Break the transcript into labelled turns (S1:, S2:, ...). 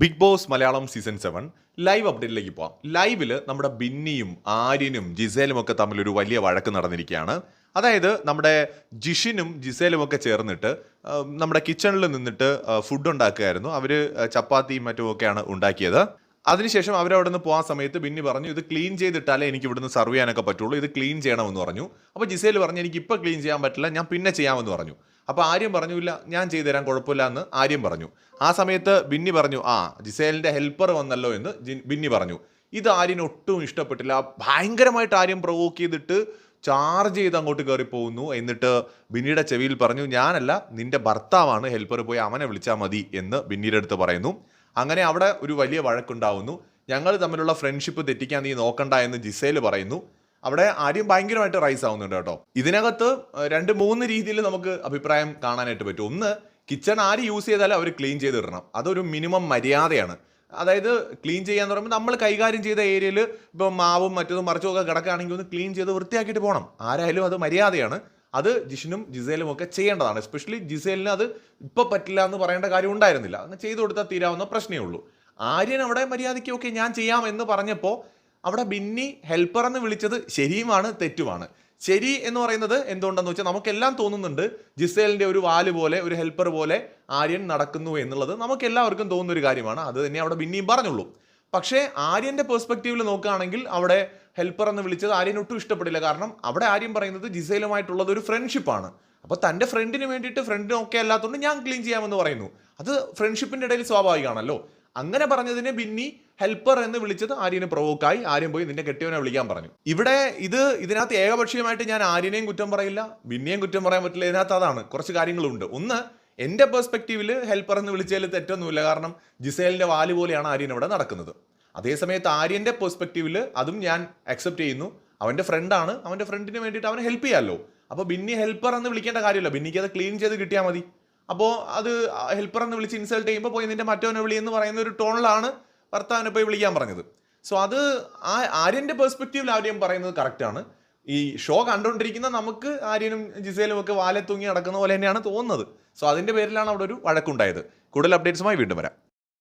S1: Big boss Malayalam season seven live അപ്ഡേറ്റിലേക്ക് പോവാം. ലൈവിൽ നമ്മുടെ ബിന്നിയും ആര്യനും ജിസേലും ഒക്കെ തമ്മിൽ ഒരു വലിയ വഴക്ക് നടന്നിരിക്കുകയാണ്. അതായത് നമ്മുടെ ജിഷിനും ജിസേലും ഒക്കെ ചേർന്നിട്ട് നമ്മുടെ കിച്ചണിൽ നിന്നിട്ട് ഫുഡ് ഉണ്ടാക്കുകയായിരുന്നു. അവർ ചപ്പാത്തിയും മറ്റും ഒക്കെയാണ് ഉണ്ടാക്കിയത്. അതിനുശേഷം അവരവിടെ നിന്ന് പോകാൻ സമയത്ത് ബിന്നി പറഞ്ഞു ഇത് ക്ലീൻ ചെയ്തിട്ടാലേ എനിക്ക് ഇവിടുന്ന് സർവ് ചെയ്യാനൊക്കെ പറ്റുള്ളൂ. ഇത് ക്ലീൻ ചെയ്യണമെന്ന് പറഞ്ഞു. അപ്പോൾ ജിസേൽ പറഞ്ഞു എനിക്ക് ഇപ്പോൾ ക്ലീൻ ചെയ്യാൻ പറ്റില്ല. ഞാൻ പിന്നെ ചെയ്യാമെന്ന് പറഞ്ഞു. അപ്പോൾ ആര്യം പറഞ്ഞില്ല ഞാൻ ചെയ്തുതരാൻ കുഴപ്പമില്ല എന്ന് ആര്യം പറഞ്ഞു. ആ സമയത്ത് ബിന്നി പറഞ്ഞു ആ ജിസേലിന്റെ ഹെൽപ്പർ വന്നല്ലോ എന്ന് ബിന്നി പറഞ്ഞു. ഇത് ആര്യന് ഒട്ടും ഇഷ്ടപ്പെട്ടില്ല. ഭയങ്കരമായിട്ട് ആര്യം പ്രൊവോക്ക് ചെയ്തിട്ട് ചാർജ് ചെയ്ത് അങ്ങോട്ട് കയറി പോകുന്നു എന്നിട്ട് ബിന്നിയുടെ ചെവിയിൽ പറഞ്ഞു ഞാനല്ല നിന്റെ ഭർത്താവാണ് ഹെൽപ്പർ പോയി അവനെ വിളിച്ചാൽ മതി എന്ന് ബിന്നിയുടെ അടുത്ത് പറയുന്നു. അങ്ങനെ അവിടെ ഒരു വലിയ വഴക്കുണ്ടാവുന്നു. ഞങ്ങൾ തമ്മിലുള്ള ഫ്രണ്ട്ഷിപ്പ് തെറ്റിക്കാൻ നീ നോക്കണ്ട എന്ന് ജിസേൽ പറയുന്നു. അവിടെ ആര്യം ഭയങ്കരമായിട്ട് റൈസ് ആവുന്നുണ്ട് കേട്ടോ. ഇതിനകത്ത് രണ്ട് മൂന്ന് രീതിയിൽ നമുക്ക് അഭിപ്രായം കാണാനായിട്ട് പറ്റും. ഒന്ന് കിച്ചൺ ആര് യൂസ് ചെയ്താലും അവർ ക്ലീൻ ചെയ്തിടണം. അതൊരു മിനിമം മര്യാദയാണ്. അതായത് ക്ലീൻ ചെയ്യാന്ന് പറയുമ്പോൾ നമ്മൾ കൈകാര്യം ചെയ്ത ഏരിയയിൽ ഇപ്പോൾ മാവും മറ്റതും മറിച്ചും ഒക്കെ കിടക്കുകയാണെങ്കിൽ ഒന്ന് ക്ലീൻ ചെയ്ത് വൃത്തിയാക്കിയിട്ട് പോകണം. ആരായാലും അത് മര്യാദയാണ്. അത് ജിഷിനും ജിസേലും ഒക്കെ ചെയ്യേണ്ടതാണ്. എസ്പെഷ്യലി ജിസേലിന് അത് ഇപ്പം പറ്റില്ല എന്ന് പറയേണ്ട കാര്യം ഉണ്ടായിരുന്നില്ല. അങ്ങ് ചെയ്തു കൊടുത്താൽ തീരാവുന്ന പ്രശ്നമേ ഉള്ളൂ. ആര്യൻ അവിടെ മര്യാദയ്ക്ക് ഓക്കെ ഞാൻ ചെയ്യാം എന്ന് പറഞ്ഞപ്പോൾ അവിടെ ബിന്നി ഹെൽപ്പർ എന്ന് വിളിച്ചത് ശരിയുമാണ് തെറ്റുമാണ്. ശരി എന്ന് പറയുന്നത് എന്തുകൊണ്ടെന്ന് വെച്ചാൽ നമുക്കെല്ലാം തോന്നുന്നുണ്ട് ജിസേലിന്റെ ഒരു വാൽ പോലെ ഒരു ഹെൽപ്പർ പോലെ ആര്യൻ നടക്കുന്നു എന്നുള്ളത് നമുക്ക് എല്ലാവർക്കും തോന്നുന്ന ഒരു കാര്യമാണ്. അത് തന്നെ അവിടെ ബിന്നിയും പറഞ്ഞുള്ളൂ. പക്ഷേ ആര്യന്റെ പെർസ്പെക്റ്റീവിൽ നോക്കുകയാണെങ്കിൽ അവിടെ ഹെൽപ്പർ എന്ന് വിളിച്ചത് ആര്യൻ ഒട്ടും ഇഷ്ടപ്പെടില്ല. കാരണം അവിടെ ആര്യൻ പറയുന്നത് ജിസേലുമായിട്ടുള്ളത് ഒരു ഫ്രണ്ട്ഷിപ്പാണ് അപ്പോൾ തന്റെ ഫ്രണ്ടിന് വേണ്ടിയിട്ട് ഫ്രണ്ടിന് ഒക്കെ അല്ലാത്തതുകൊണ്ട് ഞാൻ ക്ലീൻ ചെയ്യാമെന്ന് പറയുന്നു. അത് ഫ്രണ്ട്ഷിപ്പിന്റെ ഇടയിൽ സ്വാഭാവികമാണല്ലോ. അങ്ങനെ പറഞ്ഞതിനെ ബിന്നി ഹെൽപ്പർ എന്ന് വിളിച്ചത് ആര്യനെ പ്രൊവോക്കായി ആര്യൻ പോയി നിന്റെ കെട്ടിയവനെ വിളിക്കാൻ പറഞ്ഞു. ഇവിടെ ഇത് ഇതിനകത്ത് ഏകപക്ഷീയമായിട്ട് ഞാൻ ആര്യനെയും കുറ്റം പറയില്ല ബിന്നിയെയും കുറ്റം പറയാൻ പറ്റില്ല. ഇതിനകത്ത് അതാണ് കുറച്ച് കാര്യങ്ങളുണ്ട്. ഒന്ന് എന്റെ പെർസ്പെക്റ്റീവിൽ ഹെൽപ്പർ എന്ന് വിളിച്ചതിൽ തെറ്റൊന്നുമില്ല. കാരണം ജിസേലിന്റെ വാൽ പോലെയാണ് ആര്യൻ ഇവിടെ നടക്കുന്നത്. അതേസമയത്ത് ആര്യന്റെ പെർസ്പെക്റ്റീവിൽ അതും ഞാൻ അക്സെപ്റ്റ് ചെയ്യുന്നു. അവന്റെ ഫ്രണ്ടാണ് അവന്റെ ഫ്രണ്ടിന് വേണ്ടിയിട്ട് അവനെ ഹെൽപ്പ് ചെയ്യാമല്ലോ അപ്പോൾ ബിന്നി ഹെൽപ്പർ എന്ന് വിളിക്കേണ്ട കാര്യമില്ല. ബിന്നിക്ക് അത് ക്ലീൻ ചെയ്ത് കിട്ടിയാൽ മതി. അപ്പോൾ അത് ഹെൽപ്പർ എന്ന് വിളിച്ച് ഇൻസൾട്ട് ചെയ്യുമ്പോൾ പോയി നിന്റെ മറ്റവനെ വിളി എന്ന് പറയുന്ന ഒരു ടോണിലാണ് ഭർത്താവിനെ പോയി വിളിക്കാൻ പറഞ്ഞത്. സോ അത് ആ ആര്യന്റെ പെർസ്പെക്റ്റീവിൽ ആര്യം പറയുന്നത് കറക്റ്റാണ് ഈ ഷോ കണ്ടുകൊണ്ടിരിക്കുന്ന നമുക്ക് ആര്യനും ജിസേലും ഒക്കെ വാലെ തൂങ്ങി നടക്കുന്ന പോലെ തന്നെയാണ് തോന്നുന്നത്. സോ അതിന്റെ പേരിലാണ് അവിടെ ഒരു വഴക്കുണ്ടായത്. കൂടുതൽ അപ്ഡേറ്റ്സുമായി വീണ്ടും വരാം.